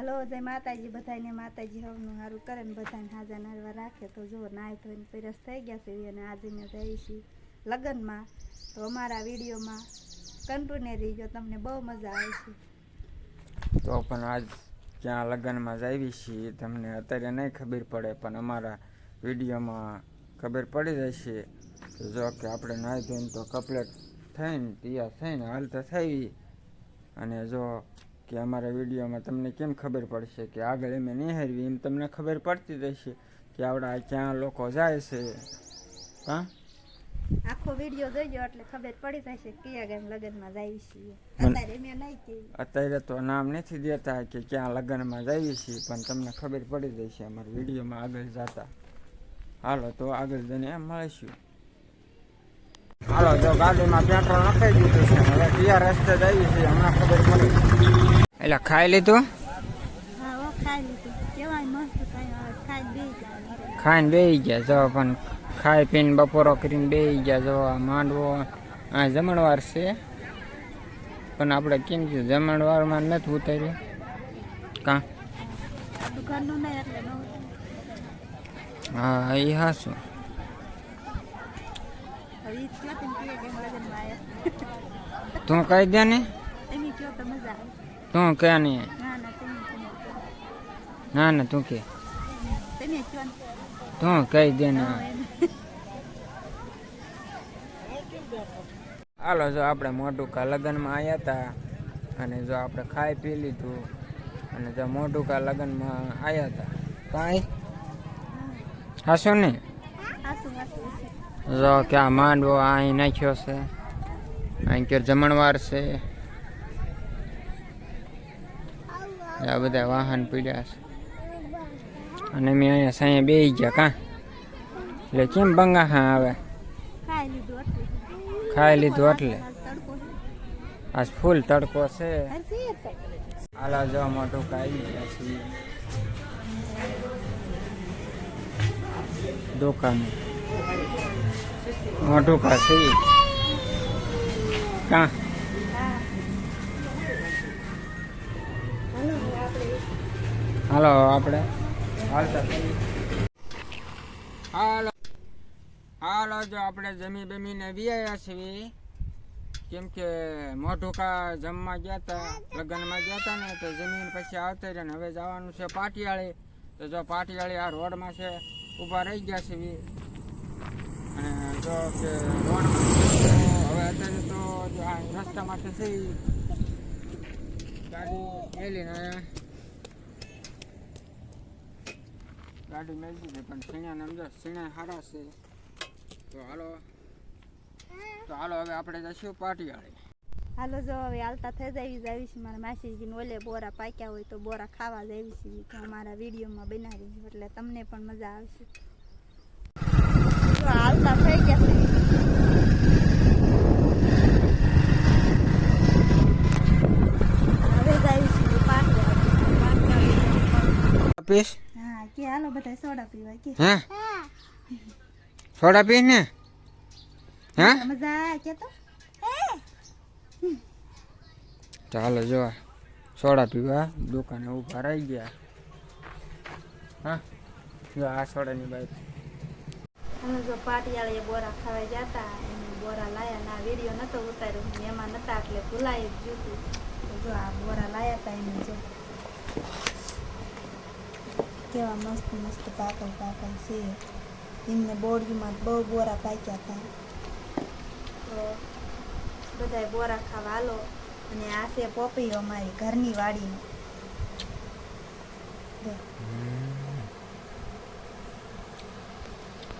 Hello, જય માતાજી. બધાને માતાજી હવનું સારું કરે ને બધાને હાજર નારવા રાખે. તો જો નાય ધોઈને પેરસ થઈ ગયા છે અને આજે મેં જઈએ લગ્નમાં. તો અમારા વિડીયોમાં કન્ટિન્યુ રહીજો તમને બહુ મજા આવશે તો પણ આજ ક્યાં લગ્નમાં જ આવી છીએ. તમને અત્યારે નહીં ખબર પડે, પણ અમારા વિડીયોમાં ખબર પડી જશે. જો કે આપણે નાહી ધોઈને તો કપલેટ થઈને તૈયાર થઈને હાલતા થઈ. અને જો કે અમારા વિડીયોમાં તમને કેમ ખબર પડશે કે આગળ એમ નહીં હારવી એમ તમને ખબર પડતી રહેશે કે આવડા ક્યાં લોકો જાય છે. હા? આખો વીડિયો જોઈજો એટલે ખબર પડી જશે કે કયા ગામ લગ્નમાં જઈએ છીએ. અત્યારે મેં નહીં કહ્યું અત્યારે તો નામ નથી દેતા કે ક્યાં લગ્નમાં જઈએ છીએ પણ તમને ખબર પડી જશે અમારા વિડીયોમાં આગળ જતા. હાલો તો આગળ જઈને એમ મળીશું. હાલો જો ગાડીમાં પેટ્રોલ નખાઈ દીધું છે. હવે કયા રસ્તે જઈએ છીએ હમણાં ખબર પડી. એટલે ખાઈ લીધું? હા બે ખાઈને બેસી ગયા જો પણ ખાઈ પીને બપોરો કરીને બેસી ગયા જો માંડવો આ જમણવાર છે. પણ આપણે કેમ છે જમણવારમાં નથી ઉતાર્યું? કાં. હા એ હાશું લગ્નમાં આવ્યા. તું કહી દે ને. તો મજા આવે તું કે નહીં ના ના. ના ના તું કે ને. તું કહી દે ને. હાલો જો આપણે મોટુકા લગ્નમાં આવ્યા હતા અને જો આપણે ખાઈ પી લીધું અને જો મોટુકા લગ્નમાં આવ્યા હતા કાંઈ? હાશું ને? હાસુ હાસુ. જો ક્યાં માંડવો અહીં નાખ્યો છે. અહીં કે જમણવાર છે. આ બધા વાહન પીડ્યા છે. અને મેં અહીંયા સાંઈ બેસી ગયા કાં? એટલે કેમ બંગા હા આવે? ખાઈ લીધું એટલે. આજ ફૂલ તડકો છે. આલા એ તો. હાલો, જો મોટું કાઈ ગયા છીએ. દુકાન. મોટું કા કાં કા? હાલો, આપણે. હાલો હાલો. જો આપણે જમી બમીને વ્યાયા છીએ. કેમ કે મોઢું કા જમવા ગયા હતા લગ્નમાં ગયા હતા ને, તો જમીન પછી આવતા રહ્યા ને હવે જવાનું છે પાટિયાળી. તો જો પાટિયાળી આ રોડમાં છે, ઊભા રહી ગયા છે અને જો કે રોડમાં હવે અત્યારે તો રસ્તામાંથી છે ઈ ગાડી મેલીને ગાડી મેળવી દીધી પણ સીણ્યાને અંદર સીણા સારા છે. તો હાલો. તો હાલો હવે આપણે જઈશું પાટિયાળી. હાલો જો હવે હાલતા થઈ જાય જાવી છે. મારા માસીજીને ઓલે બોરા પાક્યા હોય તો બોરા ખાવા જાવી છે. તો અમારા વિડીયોમાં બનાવી એટલે તમને પણ મજા આવશે. જો હાલતા થઈ ગયા છે. હવે જાવી છે હા કે હાલો બધા સોડા પીવા કે હે સોડા પીસ ને હે મજા આવે કે તો ચાલો જો સોડા પીવા દુકાને ઊભા રહી ગયા હા જો આ સોડાની બાઈક અમે જો પાટિયાળીએ બોરા ખાવા ગયા હતા એને બોરા લાયા ના વીડિયો નતો ઉતાર્યો એમાં નતા એટલે ભૂલાઈ જ ગયું હતું. તો જો આ બોરા લાયા હતા એને જો કેવા મસ્ત મસ્ત પાકલ પાકલ છે. એમને બોડીમાં બહુ બોરા પાક્યા હતા. તો બધાય બોરા ખાવા હાલો. અને આ છે પોપીઓ અમારી ઘરની વાડીની. જો.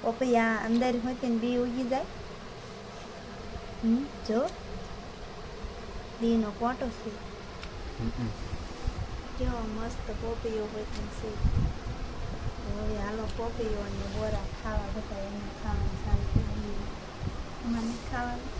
પોપી આ અંદર હોય ને બી ઉગી જાય. જો. બીનો કોટો છે. કેવો મસ્ત પોપીઓ હોય છે હવે હાલો પોપીઓ અને બોરા ખાવા બધા એમને ખાવાનું સારું કરી નથી ખાવાનું.